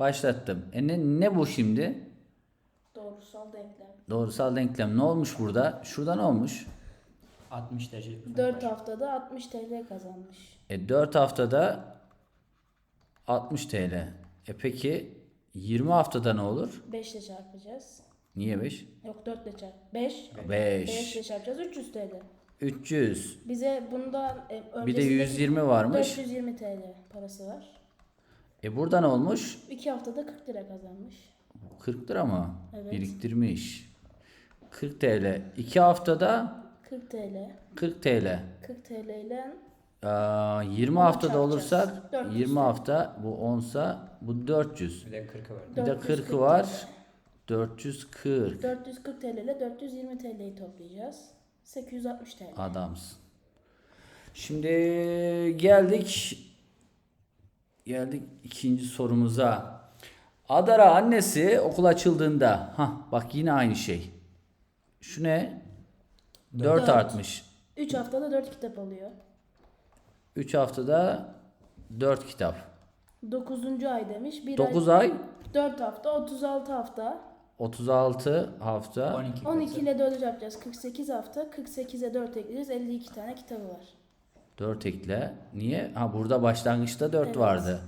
Başlattım. E ne, ne bu şimdi? Doğrusal denklem. Doğrusal denklem ne olmuş burada? Şurada ne olmuş? 60 derecelik bir 4 fark var. haftada 60 TL kazanmış. E 4 haftada 60 TL. E peki 20 haftada ne olur? 5 ile çarpacağız. Niye 5? Yok 4 ile çarp. 5. 5. 5 ile çarpacağız 300 TL. 300. Bize bundan e, Bir de öncesinde 120 varmış. 420 TL parası var. E burada ne olmuş? 2 haftada 40 lira kazanmış. 40 lira mı? Evet. Biriktirmiş. 40 TL. 2 haftada 40 TL. 40 TL. 40 TL ile Aa, 20 Onu haftada çarpacağız. olursak 400 20 TL. hafta bu 10'sa bu 400. Bir de 40'ı var. Bir de 440 40'ı var. TL. 440 440 TL ile 420 TL'yi toplayacağız. 860 TL. adamsın. Şimdi geldik geldik ikinci sorumuza. Adara annesi okul açıldığında ha bak yine aynı şey. Şu ne? 4 Dört. artmış. 3 haftada 4 kitap alıyor. 3 haftada 4 kitap. 9. ay demiş. 1 9 ay, ay 4 hafta, 36 hafta. 36 hafta 12, 12 ile 4 yapacağız. 48 hafta. 48'e 4 ekleyeceğiz. 52 tane kitabı var. 4 ekle. Niye? Ha burada başlangıçta 4 Evet. vardı.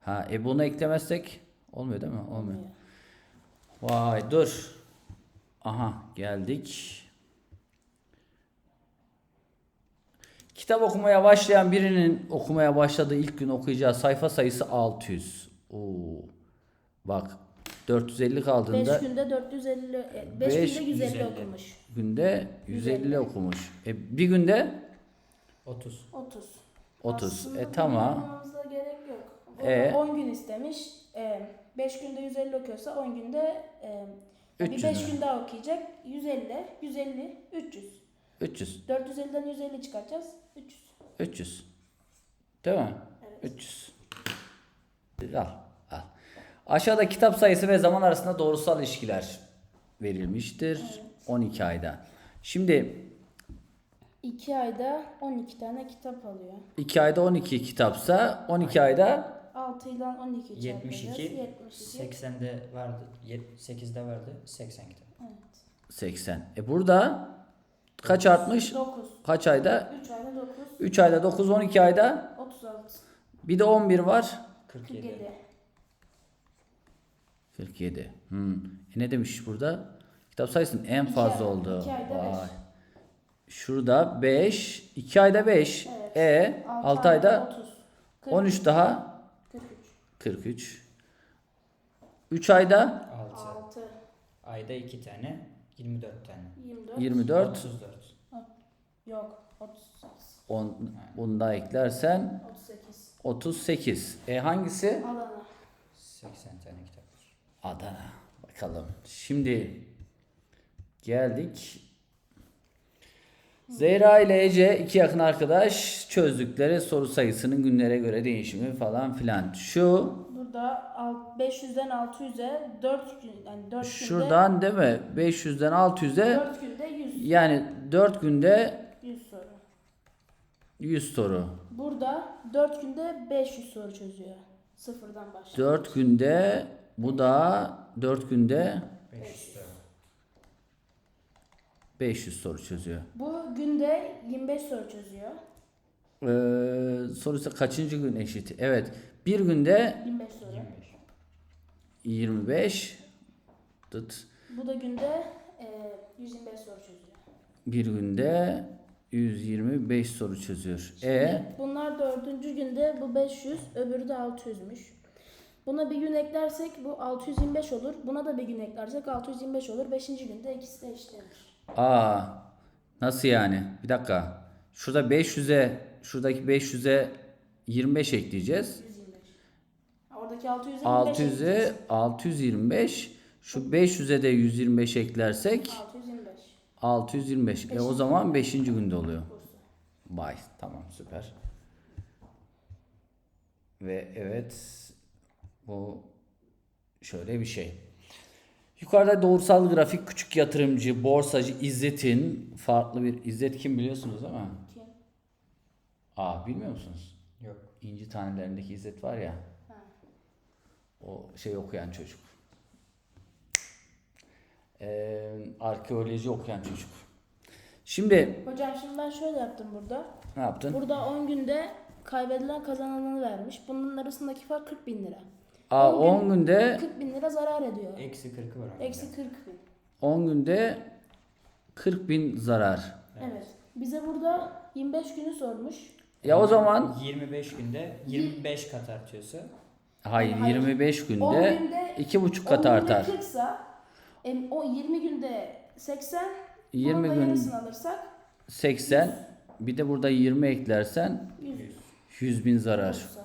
Ha e bunu eklemezsek olmuyor değil mi? Olmuyor. Olmuyor. Vay dur. Aha geldik. Kitap okumaya başlayan birinin okumaya başladığı ilk gün okuyacağı sayfa sayısı 600. Oo. Bak 450 5 kaldığında günde 450, 5 Beş- günde 150, 150. okumuş. günde 150 150. okumuş. E bir günde 30. 30. 30. Aslında e tamam. yapmamıza gerek yok. O E? da 10 gün istemiş. 5 günde 150 okuyorsa 10 günde e, bir 300 5 mü? gün daha okuyacak. 150, 150, 300. 300. 450'den 150 çıkaracağız. 300. 300. Değil mi? Evet. 300. Al, al. Aşağıda kitap sayısı ve zaman arasında doğrusal ilişkiler verilmiştir. 12 ayda. Şimdi 2 ayda 12 tane kitap alıyor. 2 ayda 12 kitapsa 12 ayda 6 ile 12 çarpacağız. 72, 72. 80'de vardı. 8'de vardı. 80 kitap. Evet. 80. E burada kaç artmış? 9. Kaç ayda? 3 ayda 9. 3 ayda 9, 12 ayda 36. Bir de 11 var. 47. 47. 47. Hmm. E ne demiş burada? Kitap sayısının en fazla iki, olduğu. 2 ayda 5. Şurada 5, 2 ayda 5. Evet. E 6 ayda 30. 40, 13 daha 43. 43. 3 ayda 6. 6. Ayda 2 tane. 24 tane. 24. 24. 34. Yok. 38. 10 bunu da eklersen 38. 38. E hangisi? Adana. 80 tane kitap var. Adana. Bakalım. Şimdi geldik. Zehra ile Ece iki yakın arkadaş çözdükleri soru sayısının günlere göre değişimi falan filan. Şu Burada alt- 500'den 600'e 4 gün yani 4 şuradan değil mi? 500'den 600'e günde 4 günde 100 yani 4 günde 100 soru. 100 soru. Burada 4 günde 500 soru çözüyor. Sıfırdan başlıyor. 4 günde bu da 4 günde 500 lira. 500 soru çözüyor. Bu günde 25 soru çözüyor. Ee, sorusu kaçıncı gün eşit? Evet. Bir günde 25 soru. 25. 25 tıt. Bu da günde e, 125 soru çözüyor. Bir günde 125 soru çözüyor. E Bunlar dördüncü günde bu 500, öbürü de 600'müş. Buna bir gün eklersek bu 625 olur. Buna da bir gün eklersek 625 olur. Beşinci günde ikisi de eşitlenir. Aa nasıl yani? Bir dakika. Şurada 500'e şuradaki 500'e 25 ekleyeceğiz. 125. Oradaki 600'e 25 600'e ekleyeceğiz. 625. Şu 500'e de 125 eklersek 625. 625. E o zaman 5. günde oluyor. Bay. Tamam süper. Ve evet bu şöyle bir şey. Yukarıda doğrusal grafik küçük yatırımcı, borsacı İzzet'in farklı bir İzzet kim biliyorsunuz değil mi? Kim? Aa bilmiyor musunuz? Yok. İnci tanelerindeki İzzet var ya. Ha. O şey okuyan çocuk. Ee, arkeoloji okuyan çocuk. Şimdi Hocam şimdi ben şöyle yaptım burada. ne yaptın? Burada 10 günde kaybedilen kazananı vermiş. Bunun arasındaki fark 40 bin lira. Aa, 10 10 günde 40 bin lira zarar ediyor. Eksi 40'ı var. Eksi 40 bin. 10 günde 40 bin zarar. Evet. Bize burada 25 günü sormuş. Ya o zaman 25 günde 25 kat artıyorsa hayır Hayır. 25 10 günde günde 2,5 10 kat günde artar. 40 sa em, o 20 günde 80 20 20 gün- yarısını alırsak 80 bir de burada 20 eklersen 100 100 bin zarar. olursa.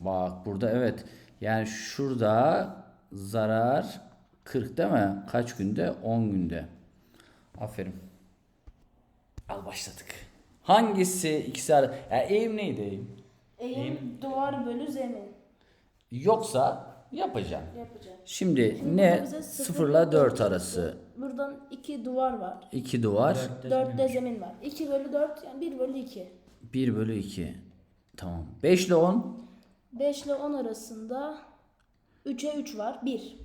Bak burada evet. Yani şurada zarar 40 değil mi? Kaç günde? 10 günde. Aferin. Al başladık. Hangisi ikisi ara? Ya eğim neydi eğim? Eğim duvar bölü zemin Yoksa yapacağım. yapacağım. Şimdi Şimdi ne? burada bize 0 ile 4 arası. Buradan 2 duvar var. 2 duvar. 4'te 4 de zemin var. 2 bölü 4 yani 1 bölü 2. 1 bölü 2. Tamam. 5 ile 10. 5 ile 10 arasında 3'e 3 var. 1.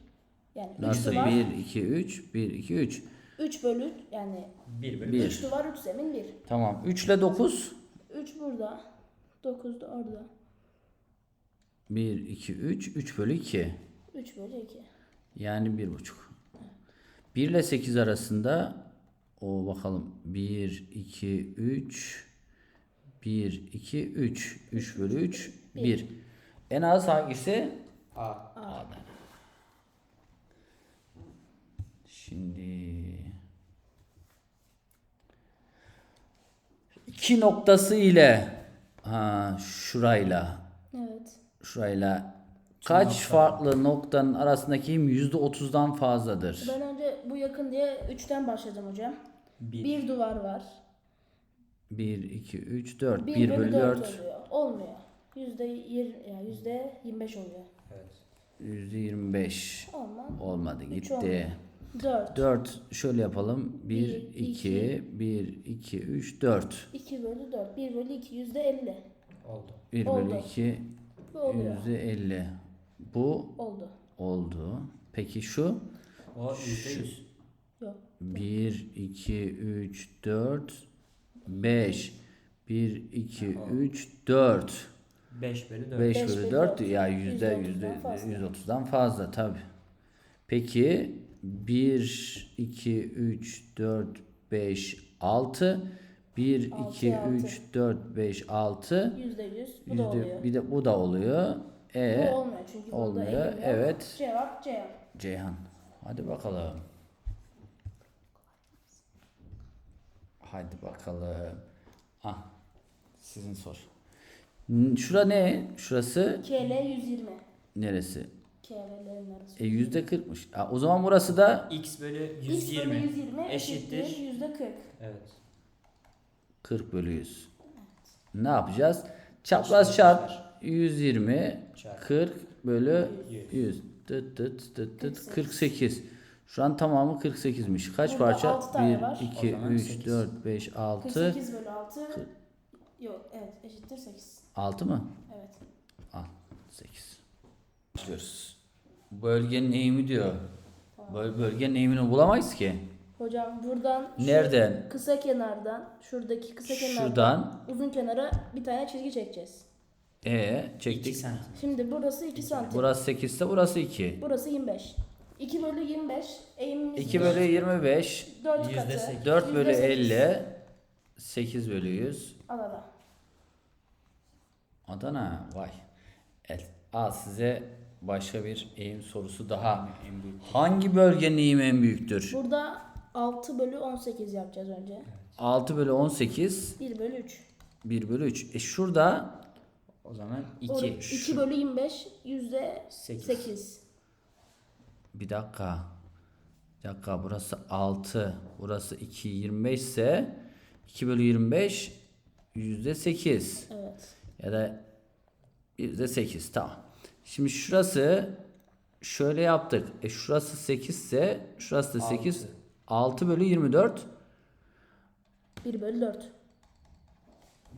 Yani 3 Nasıl? duvar. 1, 2, 3. 1, 2, 3. 3 bölü yani 1 bölü Bir. 3 duvar 3 zemin 1. Tamam. 3 ile 9. 3 burada. 9 da orada. 1, 2, 3. 3 bölü 2. 3 bölü 2. Yani 1,5. 1 ile 8 arasında o bakalım. 1, 2, 3. 1, 2, 3. 3 bölü 3. 1. En az hangisi? A. Şimdi iki noktası ile ha şurayla Evet. şurayla kaç farklı noktanın arasındaki eğim %30'dan fazladır? Ben önce bu yakın diye 3'ten başlayacağım hocam. 1. 1 duvar var. 1 2 3 4 1 1 bölü bölü 4 4 oluyor. Olmuyor. Yüzde yüzde 25 oluyor. Evet. %25 Olmaz. olmadı Üç gitti. olmuyor. 4. 4 şöyle yapalım. 1 Bir, 2 iki. 1 2 3 4 2 bölü 4. 1 bölü 2 yüzde 50. Oldu. 1 Oldu. bölü 2 Bu oluyor. %50 bu Oldu. oldu. Peki şu O %100. Yok. 1 2 3 4 5 1 2 3 4 5 bölü 4. 5 Beş bölü bölü 4 dört. ya yüzde 30'dan yüzde fazla. 130'dan fazla tabi. Peki 1 2 3 4 5 6 1 Altı, 2 altı. 3 4 5 6 Yüzde 100. Bu da oluyor. bir de bu da oluyor. E Bu olmuyor çünkü burada olmuyor. eğim yok. Evet. Cevap cevap. Ceyhan. Hadi bakalım. Hadi bakalım. Ah. Sizin sor. Şura ne? Şurası KL 120. neresi? KL'lerin arası. E yüzde kırkmış. Ha, o zaman burası da X bölü X bölü 120. 120 eşittir. eşittir yüzde 40. Evet. 40 bölü 100. Ne yapacağız? Çapraz çarp 120 Çarp. 40 bölü 100. 100. Tıt tıt tıt tıt 48. 48. Şu an tamamı 48'miş. Kaç Burada parça? altı tane var. 1 O 2 zaman 3 sekiz. 4 5 6 48 bölü 6. Yok evet eşittir 8. 6 mı? Evet. Al 8. Başlıyoruz. Bölgenin eğimi diyor. Böyle bölgenin eğimini bulamayız ki. Hocam buradan şu Nereden? kısa kenardan şuradaki kısa kenardan Şuradan uzun kenara bir tane çizgi çekeceğiz. E 2 çektik. santim. Şimdi burası 2 santim. Burası 8 ise burası 2. Burası 25. 2 bölü 25 eğimimiz 2 bölü 25 4 Yüzde katı. sekiz. 4 bölü Yüzde sekiz. 50 8 bölü 100 Adana. Adana vay. Evet. Al size başka bir eğim sorusu daha. En büyük. Hangi bölgenin eğimi en büyüktür? Burada 6 bölü 18 yapacağız önce. 6 bölü 18 1 bölü 3. 1 bölü 3. E şurada O zaman Or- 2. 2 bölü 25 yüzde Sekiz. 8. bir dakika. Bir dakika burası 6. Burası 2 25 ise 2 bölü 25 yüzde 8. Evet. Ya da yüzde 8 tamam. Şimdi şurası şöyle yaptık. E şurası 8 ise şurası da 8. 6 bölü 24 1 bölü 4.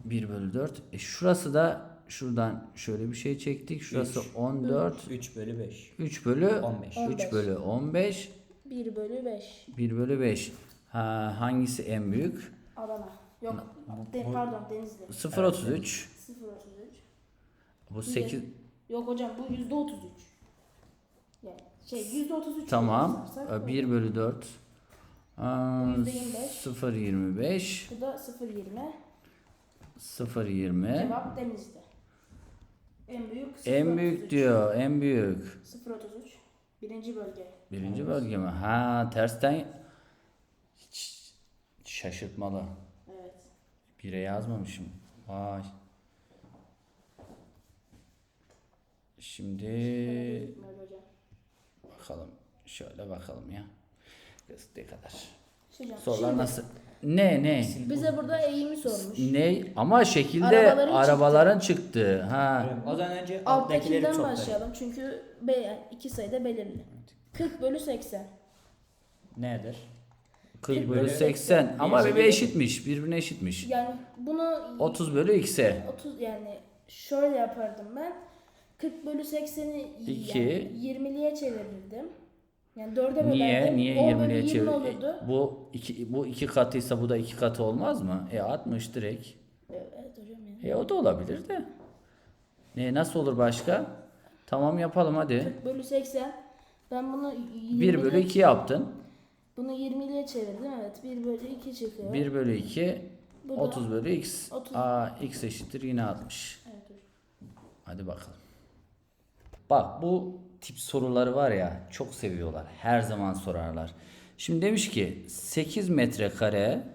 1 bölü 4. E şurası da şuradan şöyle bir şey çektik. Şurası 14. 3 bölü 5. 3 bölü 15. 3 bölü 15. 1 bölü 5. 1 bölü 5. Ha, hangisi en büyük? Adana. Yok. De, pardon Denizli. 0.33. 0.33. Bu 8 Yok hocam bu yüzde 33. Yani şey yüzde 33. tamam. yazarsak 1 bölü 4. Yüzde yirmi beş. 0.25. Bu da 0.20. 0.20. Cevap Denizli. En büyük 0.33. En büyük diyor. En büyük. 0.33. Birinci bölge. Birinci bölge mi? Ha tersten hiç şaşırtmalı. Evet. Bire yazmamışım. Vay. Şimdi bakalım. Şöyle bakalım ya. Ne kadar. Hocam, Sorular şimdi nasıl? Ne ne? Bize burada eğimi sormuş. Ne? Ama şekilde Arabaların arabaların, çıktı. Ha. O zaman önce alttakileri Alttakinden toplayalım. başlayalım çünkü be, iki sayıda belirli. 40 bölü 80. Nedir? 40 bölü bölü 80 ama birbirine eşitmiş. Birbirine eşitmiş. Yani bunu 30 bölü x'e. 30 yani şöyle yapardım ben. 40 bölü 80'i İki. yani 20'liye çevirirdim. Yani 4'e bölerdim. Niye? Niye 10 bölü 20'liye 20 çevir? olurdu. E, Bu iki bu iki katıysa bu da iki katı olmaz mı? E 60 direkt. Evet hocam yani. E o da olabilir de. Ne nasıl olur başka? Tamam yapalım hadi. 40 bölü 80. Ben bunu 1 bölü 2 yaptın. Bunu 20'liye çevirdim evet. 1 bölü 2 çıkıyor. 1 bölü 2 Bu da 30 bölü x. 30. Aa x eşittir yine 60. Evet hocam. Hadi bakalım. Bak bu tip soruları var ya çok seviyorlar. Her zaman sorarlar. Şimdi demiş ki 8 metrekare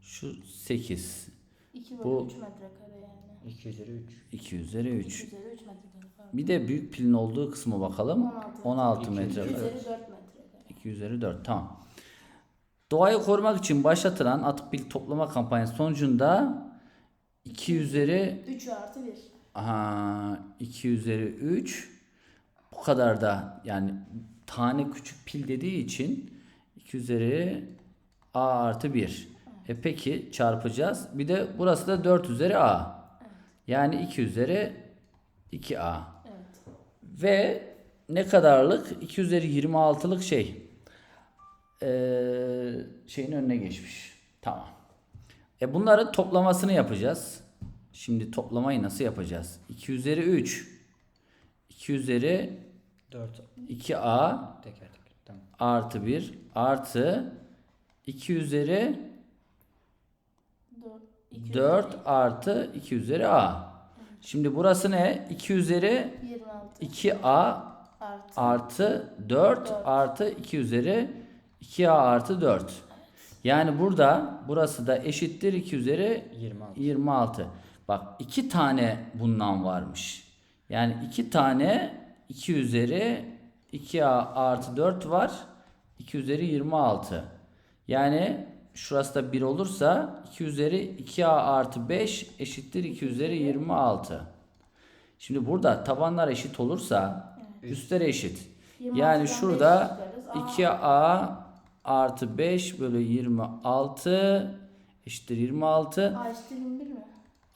şu 8 2 bölü Bu- 3 metrekare yani. 2 üzeri 3. 2 üzeri 3. 3 üzeri 3 metrekare. Bir de büyük pilin olduğu kısmı bakalım. 16. 16 2 metrekare. üzeri 4 metrekare. 2 üzeri 4 tamam. Doğayı korumak için başlatılan atık pil toplama kampanyası sonucunda 2 üzeri 3 artı 1. aha, 2 üzeri 3 bu kadar da yani tane küçük pil dediği için 2 üzeri a artı 1. E peki çarpacağız. Bir de burası da 4 üzeri a. Yani 2 üzeri 2a. Evet. Ve ne kadarlık? 2 üzeri 26'lık şey. Ee, şeyin önüne geçmiş. Tamam. E bunların toplamasını yapacağız. Şimdi toplamayı nasıl yapacağız? 2 üzeri 3. 2 üzeri 4 2a teker teker. Tamam. artı 1 artı 2 üzeri 4. 2 4 artı 2 üzeri a. Şimdi burası ne? 2 üzeri 26 2a artı. artı 4 artı 2 üzeri 2a artı 4. Yani burada burası da eşittir 2 üzeri 26. 26. Bak iki tane bundan varmış. Yani iki tane 2 üzeri 2a artı 4 var. 2 üzeri 26. Yani şurası da 1 olursa 2 üzeri 2a artı 5 eşittir 2 üzeri 26. Şimdi burada tabanlar eşit olursa üstler eşit. 26'dan Yani şurada çıkarız. 2a artı 5 bölü 26 eşittir 26. A eşittir 21 mi?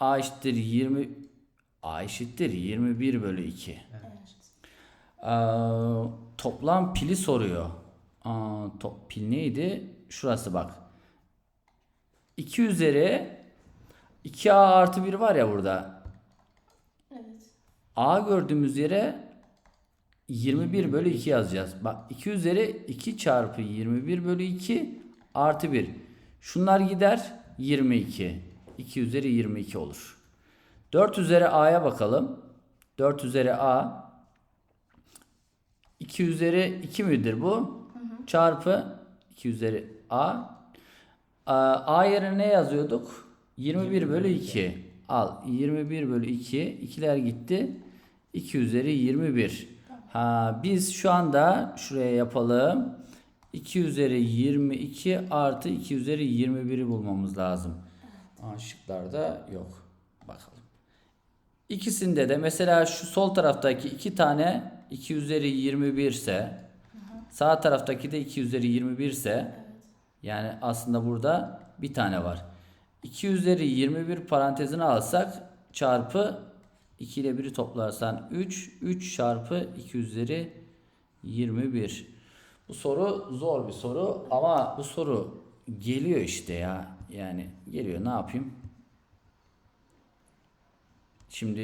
A eşittir 20 A eşittir 21 bölü 2. Evet. Aa, toplam pili soruyor. Aa, top, pil neydi? Şurası bak. 2 üzeri 2A artı 1 var ya burada. Evet. A gördüğümüz yere 21 bölü 2 yazacağız. Bak 2 üzeri 2 çarpı 21 bölü 2 artı 1. Şunlar gider 22. 2 üzeri 22 olur. 4 üzeri A'ya bakalım. 4 üzeri A 2 üzeri 2 midir bu? Çarpı 2 üzeri A. A, A yerine ne yazıyorduk? 21 bölü 2. Al 21 bölü 2. İkiler gitti. 2 üzeri 21. Ha biz şu anda şuraya yapalım. 2 üzeri 22 artı 2 üzeri 21'i bulmamız lazım. Aa, şıklarda yok. Bakalım. İkisinde de mesela şu sol taraftaki iki tane 2 üzeri 21 ise sağ taraftaki de 2 üzeri 21 ise yani aslında burada bir tane var. 2 üzeri 21 parantezine alsak çarpı 2 ile 1'i toplarsan 3. 3 çarpı 2 üzeri 21. Bu soru zor bir soru ama bu soru geliyor işte ya. Yani geliyor ne yapayım? Şimdi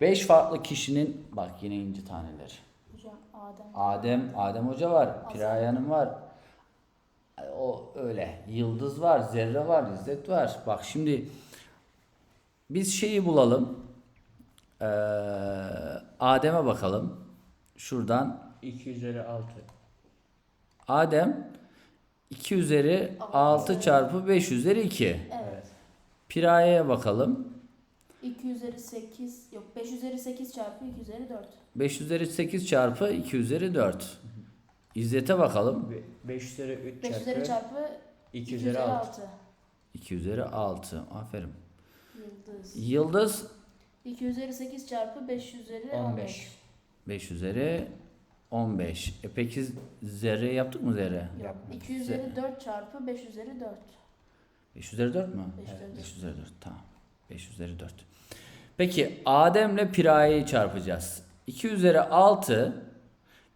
5 farklı kişinin bak yine inci taneleri. Hocam Adem. Adem, Adem Hoca var, Piraye Hanım var. O öyle. Yıldız var, Zerre var, İzzet var. Bak şimdi biz şeyi bulalım. Ee, Adem'e bakalım. Şuradan 2 üzeri 6. Adem 2 üzeri 6 çarpı 5 üzeri 2. Evet. Piraye'ye bakalım. 2 üzeri 8 yok 5 üzeri 8 çarpı 2 üzeri 4. 5 üzeri 8 çarpı 2 üzeri 4. İzzet'e bakalım. 5 üzeri 3 5 üzeri çarpı çarpı 2 üzeri 6. 2 üzeri 6. Aferin. Yıldız. Yıldız 2 üzeri 8 çarpı 5 üzeri 15. 15. 5 üzeri 15. E peki zerre yaptık mı zerre? Yok. Yapma. 2 üzeri 4 çarpı 5 üzeri 4. 5 üzeri 4 mü? 5 üzeri 4. 5 üzeri 4 tamam. 5 üzeri 4. Peki Adem'le Piraye'yi çarpacağız. 2 üzeri 6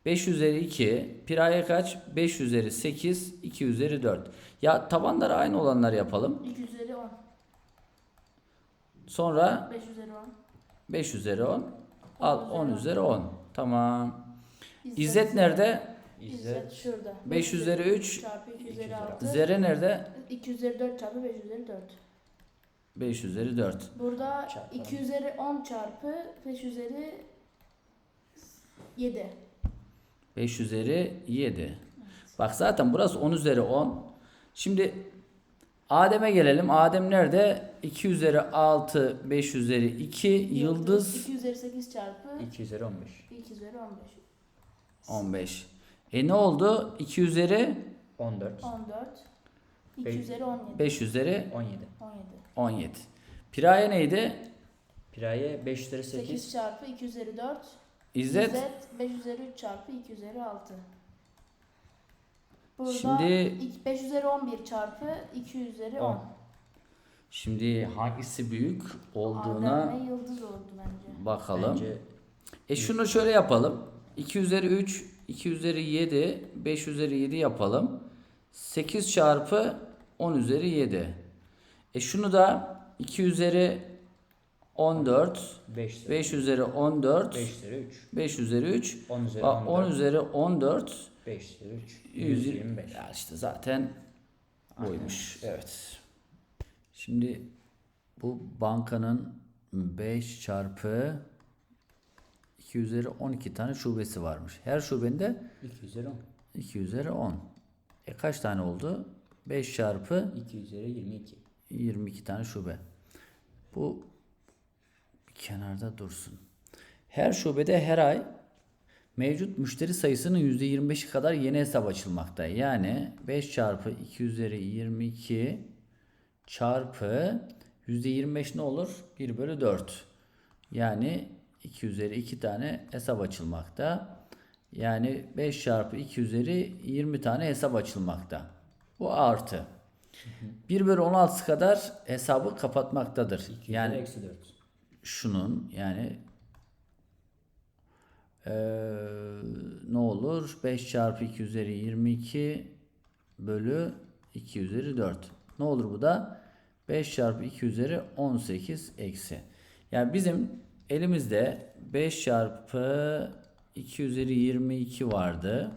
5 üzeri 2 Piraye kaç? 5 üzeri 8 2 üzeri 4. Ya tabanları aynı olanlar yapalım. 2 üzeri 10. Sonra 5 üzeri 10. 5 üzeri 10 al 10 üzeri 10. Tamam. İzzet, İzzet nerede? İzzet şurada. 5 üzeri 3 çarpı 2 üzeri üzeri 6. Zerre nerede? 2 üzeri 4 çarpı 5 üzeri 4. 5 üzeri 4. Burada Çarpalım. 2 üzeri 10 çarpı 5 üzeri 7. 5 üzeri 7. Bak zaten burası 10 üzeri 10. Şimdi Adem'e gelelim. Adem nerede? 2 üzeri 6, 5 üzeri 2, yıldız 2 üzeri 8 çarpı 2 üzeri 15. 2 üzeri 15. 15. E ne oldu? 2 üzeri 14. 14. 2 Beş- üzeri 17. 5 üzeri 17. 17. 17. Piraye neydi? Piraye 5 üzeri 8 8. çarpı 2 üzeri 4. İzzet. 5 üzeri 3 çarpı 2 üzeri 6. Burada Şimdi- 5 üzeri 11 çarpı 2 üzeri 10. 10. Şimdi hangisi büyük olduğuna Adem ve yıldız oldu bence. bakalım. Bence E şunu şöyle yapalım. 2 üzeri 3, 2 üzeri 7, 5 üzeri 7 yapalım. 8 çarpı 10 üzeri 7. E şunu da 2 üzeri 14, 5 üzeri 5 üzeri 14, 5 üzeri 3. 5 üzeri 3, 10 üzeri bak 10 14. üzeri 14, 5 üzeri 3. 125. 125. Ya işte zaten buymuş. Evet. Şimdi bu bankanın 5 çarpı 2 üzeri 12 tane şubesi varmış. Her şubenin de 2 üzeri 10. 2 üzeri 10. E kaç tane oldu? 5 çarpı 2 üzeri 22. 22 tane şube. Bu bir kenarda dursun. Her şubede her ay mevcut müşteri sayısının %25'i kadar yeni hesap açılmakta. Yani 5 çarpı 2 üzeri 22 çarpı %25 ne olur? 1 bölü 4. Yani 2 üzeri 2 tane hesap açılmakta. Yani 5 çarpı 2 üzeri 20 tane hesap açılmakta. Bu artı. 1 bölü 16 kadar hesabı kapatmaktadır. 2 üzeri Yani eksi 4. şunun yani eee, ne olur? 5 çarpı 2 üzeri 22 bölü 2 üzeri 4. Ne olur bu da? 5 çarpı 2 üzeri 18 eksi. Yani bizim elimizde 5 çarpı 2 üzeri 22 vardı.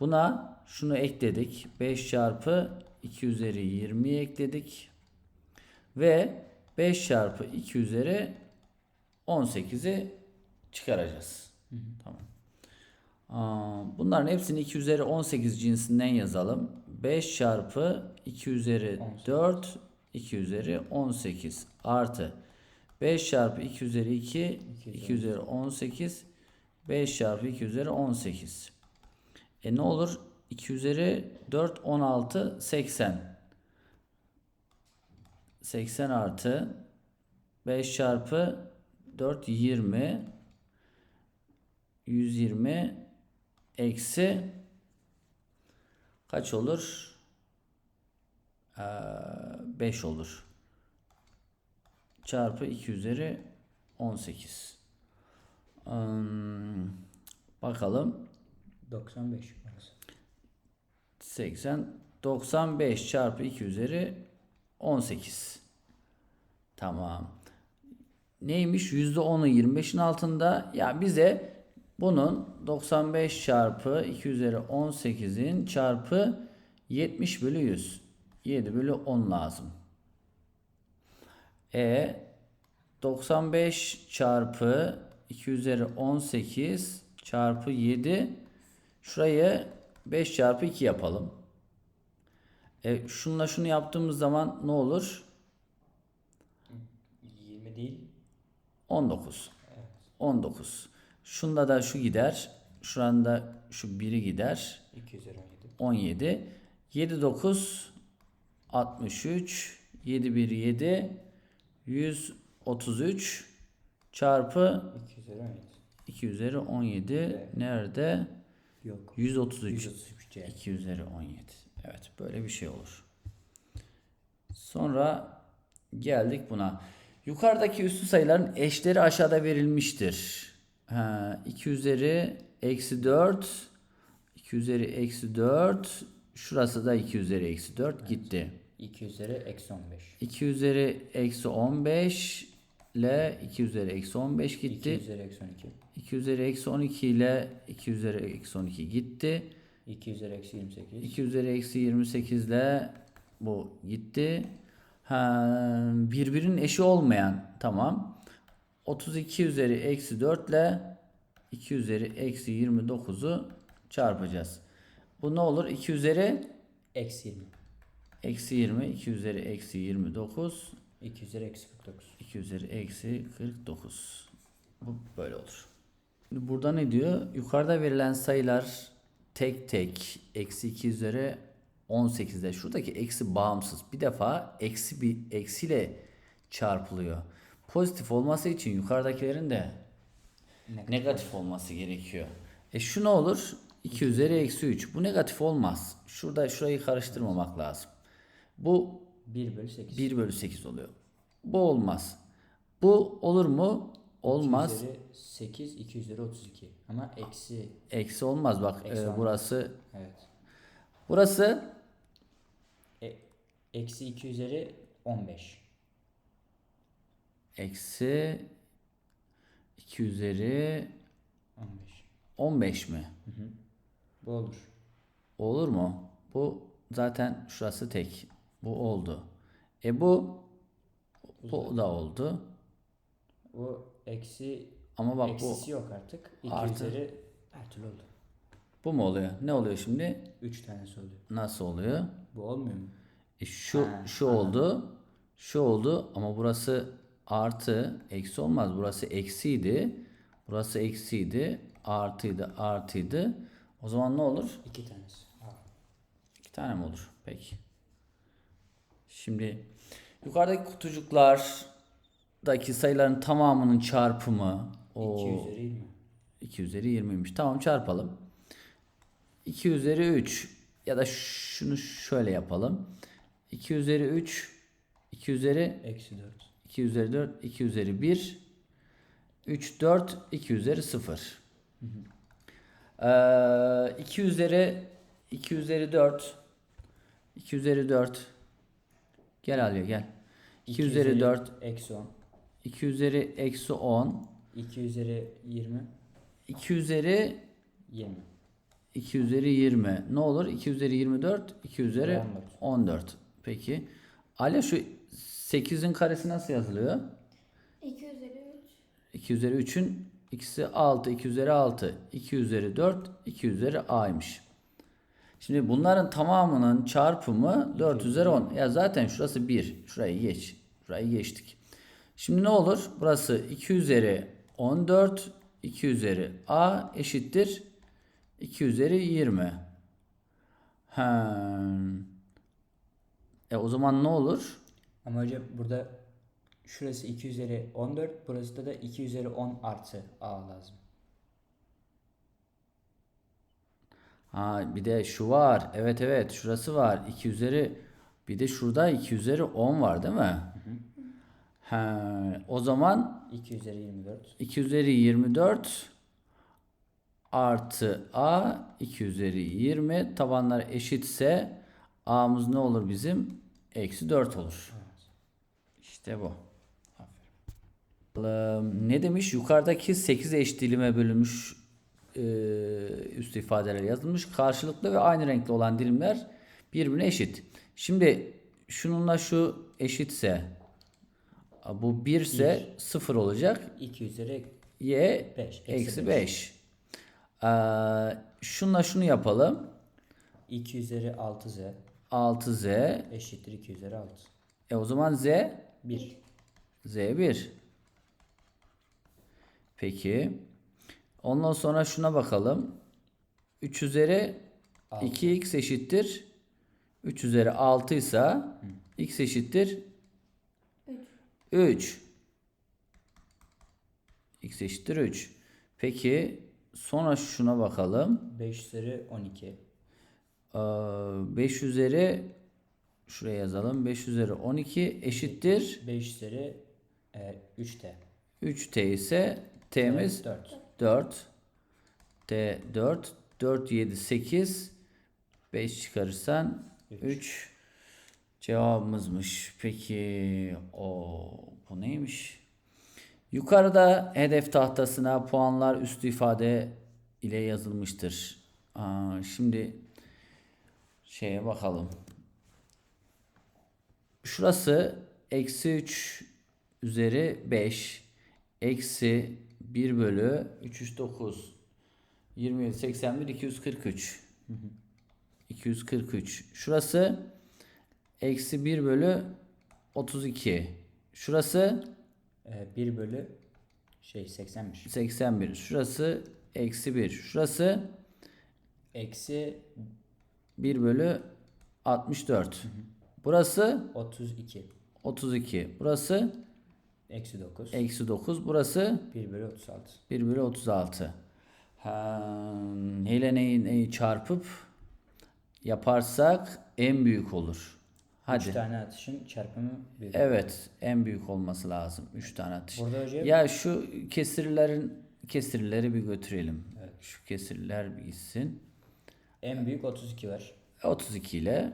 Buna şunu ekledik. 5 çarpı 2 üzeri 20 ekledik. Ve 5 çarpı 2 üzeri 18'i çıkaracağız. Tamam. Aa, Bunların hepsini 2 üzeri 18 cinsinden yazalım. 5 çarpı 2 üzeri 4 2 üzeri 18 artı 5 çarpı 2 üzeri 2 2 üzeri 18 5 çarpı 2 üzeri 18. E ne olur? 2 üzeri 4 16 80. 80 artı 5 çarpı 4 20 120 eksi kaç olur? Ee, 5 olur. Çarpı 2 üzeri 18. Hmm, bakalım 95 orası. 80 95 çarpı 2 üzeri 18. Tamam. Neymiş? %10'u 25'in altında. Ya bize bunun 95 çarpı 2 üzeri 18'in çarpı 70 bölü 100. 7 bölü 10 lazım. E 95 çarpı 2 üzeri 18 çarpı 7 şurayı 5 çarpı 2 yapalım. E şunla şunu yaptığımız zaman ne olur? 20 değil. 19. 19. Şunda da şu gider. Şuranda şu biri gider. 2 üzeri 17. 17. 7 9 63 7 1 7 133 çarpı 2 üzeri 17. 2 üzeri 17 nerede? Yok. 133. 133 C. 2 üzeri 17. Evet böyle bir şey olur. Sonra geldik buna. Yukarıdaki üstü sayıların eşleri aşağıda verilmiştir. Ha, 2 üzeri eksi 4 2 üzeri eksi 4 şurası da 2 üzeri eksi 4 gitti. 2 üzeri eksi 15. 2 üzeri eksi 15 ile 2 üzeri eksi 15 2 gitti. üzeri eksi 12. 2 üzeri eksi 12 ile 2 üzeri eksi 12 gitti. 2 üzeri eksi 28. 2 üzeri eksi 28 ile bu gitti. Ha, birbirinin eşi olmayan tamam. 32 üzeri eksi 4 ile 2 üzeri eksi 29'u çarpacağız. Bu ne olur? 2 üzeri Eksi 20. eksi 20. 2 üzeri eksi 29. 2 üzeri eksi 49. 2 üzeri eksi 49. Bu böyle olur. Şimdi burada ne diyor? Yukarıda verilen sayılar tek tek eksi 2 üzeri 18'de şuradaki eksi bağımsız. Bir defa eksi bir eksiyle çarpılıyor. Pozitif olması için yukarıdakilerin de Negatif. negatif olması gerekiyor. E şu ne olur? 2 üzeri eksi 3. Bu negatif olmaz. Şurada şurayı karıştırmamak lazım. Bu 1 bölü 8. 1 bölü 8 oluyor. Bu olmaz. Bu olur mu? Olmaz. 2 üzeri 8, 2 üzeri 32. Ama eksi. Eksi olmaz bak. Eksi e, olmaz. burası Evet. burası E, eksi 2 üzeri 15. eksi 2 üzeri 15. 15 mi? Bu olur. Olur mu? Bu zaten şurası tek. Bu oldu. E bu bu da oldu. Bu eksi Ama bak bu eksisi yok artık. 2 Artı. üzeri her türlü oldu. bu mu oluyor? Ne oluyor şimdi? 3 tanesi oluyor. Nasıl oluyor? Bu olmuyor mu? E şu Ha, şu oldu. Şu oldu ama burası artı eksi olmaz. Burası eksiydi. Burası eksiydi. Artıydı, artıydı. O zaman ne olur? 2 tanesi. İki tane mi olur? Peki. Şimdi yukarıdaki kutucuklardaki sayıların tamamının çarpımı 2 o üzeri 20. 2 üzeri 20'ymiş. Tamam çarpalım. 2 üzeri 3 ya da şunu şöyle yapalım. 2 üzeri 3 2 üzeri Eksi 4. 2 üzeri 4 2 üzeri 1 3 4 2 üzeri 0. Ee, 2 üzeri 2 üzeri 4 2 üzeri 4 Gel Aliye gel. 2 üzeri 4 Eksi 10. 2 üzeri eksi 10 2 üzeri 20. 2 üzeri 20. 2 üzeri 20. Ne olur? 2 üzeri 24, 2 üzeri 14. 14. Peki. Ali şu 8'in karesi nasıl yazılıyor? 2 üzeri 3. 2 üzeri 3'ün ikisi 6, 2 üzeri 6, 2 üzeri 4, 2 üzeri a'ymış. Şimdi bunların tamamının çarpımı 4 üzeri 10. Ya zaten şurası 1. Şurayı geç. Şurayı geçtik. Şimdi ne olur? Burası 2 üzeri 14, 2 üzeri a eşittir 2 üzeri 20. Ha. E o zaman ne olur? Ama hocam burada şurası 2 üzeri 14. Burası da 2 üzeri 10 artı A lazım. Ha bir de şu var. Evet evet şurası var. 2 üzeri bir de şurada 2 üzeri 10 var değil mi? Ha, o zaman 2 üzeri 24. 2 üzeri 24 artı a 2 üzeri 20 tabanlar eşitse a'mız ne olur bizim? Eksi 4 olur. İşte bu. Aferin. Ne demiş? Yukarıdaki 8 eş dilime bölünmüş e, üst ifadeler yazılmış. Karşılıklı ve aynı renkli olan dilimler birbirine eşit. Şimdi şununla şu eşitse bu 1 ise 0 olacak. 2 üzeri Y Beş, eksi eksi beş. 5. Ee, şunla şunu yapalım. 2 üzeri 6z 6Z. eşittir 2 üzeri 6. E o zaman Z 1. Z1. Peki. Ondan sonra şuna bakalım. 3 üzeri 2x eşittir. 3 üzeri 6 ise x eşittir 3. x eşittir 3. Peki sonra şuna bakalım. 5 üzeri 12. Ee, 5 üzeri şuraya yazalım. 5 üzeri 12 eşittir 5 üzeri e, 3t. 3t ise t'miz 4. 4. T 4. 4 7 8. 5 çıkarırsan 3. Cevabımızmış. Peki o bu neymiş? Yukarıda hedef tahtasına puanlar üstü ifade ile yazılmıştır. Aa, şimdi şeye bakalım. Şurası eksi 3 üzeri 5 eksi 1 bölü 3 3 9 27 81 243 243 şurası eksi 1 bölü 32 şurası? E, 1 bölü şey 81. 81 şurası eksi 1 şurası? Eksi 1 bölü 64 burası? 32. 32 burası Eksi 9. eksi 9 burası 1 bölü 36. 1 bölü 36. Ha, neyle neyi, neyi çarpıp yaparsak en büyük olur. 3 Hadi. tane atışın çarpımı 1. Evet, en büyük olması lazım. 3 tane atış. Burada hocam Ya şu kesirlerin kesirleri bir götürelim. Şu kesirler bir gitsin. en büyük 32 var. 32 ile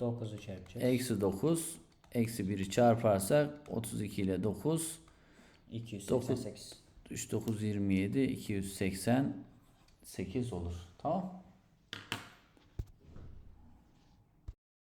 9'u çarpacağız. eksi 9 eksi 1'i çarparsak 32 ile 9 288. 3 9 27 288 olur. Tamam.